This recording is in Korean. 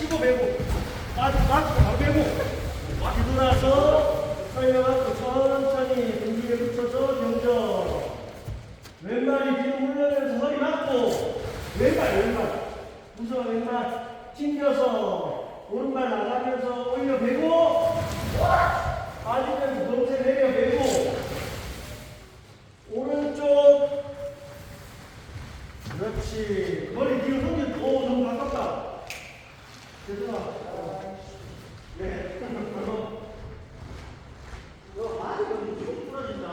치고 배고 빠지고 빠지고. 바로 빼고 일어나서 서려갖고 천천히 공중에 붙여서 경전. 왼발이 뒤로 훈련해서 허리 맞고 왼발 왼발. 무서워 왼발. 튕겨서 오른발 나가면서 올려 배고 빠지면서 동체 내려 배고. 오른쪽. 그렇지. 머리 뒤로 흔들 오 너무 가깝다. 네. 너 많이 좀 부러진다